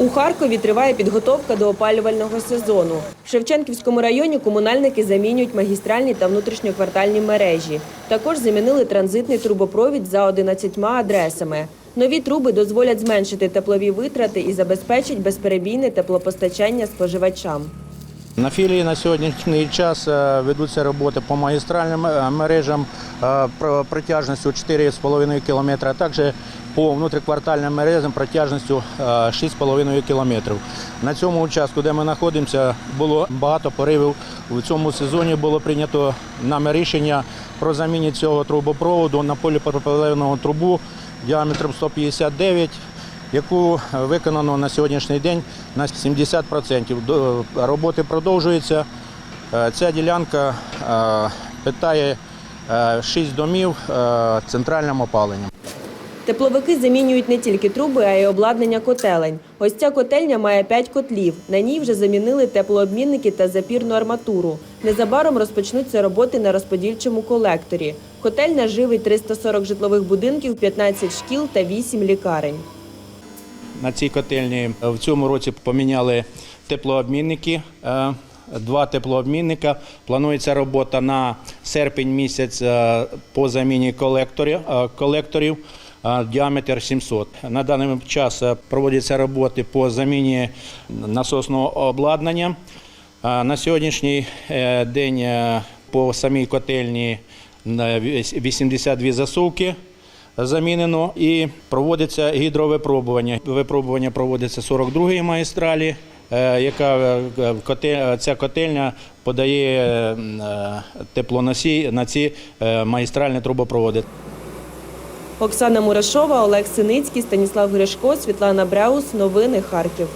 У Харкові триває підготовка до опалювального сезону. В Шевченківському районі комунальники замінюють магістральні та внутрішньоквартальні мережі. Також замінили транзитний трубопровід за 11 адресами. Нові труби дозволять зменшити теплові витрати і забезпечать безперебійне теплопостачання споживачам. На філії на сьогоднішній час е, ведуться роботи по магістральним е, мережам е, про- протяжністю 4,5 км, а також по внутриквартальним мережам протяжністю е, 6,5 км. На цьому участку, де ми знаходимося, було багато поривів. У цьому сезоні було прийнято нами рішення про заміну цього трубопроводу на поліпропилену трубу діаметром 159 яку виконано на сьогоднішній день на 70%. Роботи продовжуються. Е, Ця ділянка е, питає 6 домів е, центральним опаленням. Тепловики замінюють не тільки труби, а й обладнання котелень. Ось ця котельня має 5 котлів. На ній вже замінили теплообмінники та запірну арматуру. Незабаром розпочнуться роботи на розподільчому колекторі. Котельня живить 340 житлових будинків, 15 шкіл та 8 лікарень. На цій котельні в цьому році поміняли теплообмінники. е, Два теплообмінника. Планується робота на серпень місяць е, по заміні колекторів, е, е, діаметр 700. На даний час е, проводяться роботи по заміні насосного обладнання. На сьогоднішній е, день е, по самій котельні е, 82 засувки замінено і проводиться гідровипробування. Випробування проводиться 42-ї магістралі, яка ця котельня подає теплоносій на ці магістральні трубопроводи. Оксана Мурашова, Олег Синицький, Станіслав Гришко, Світлана Бреус. Новини Харків.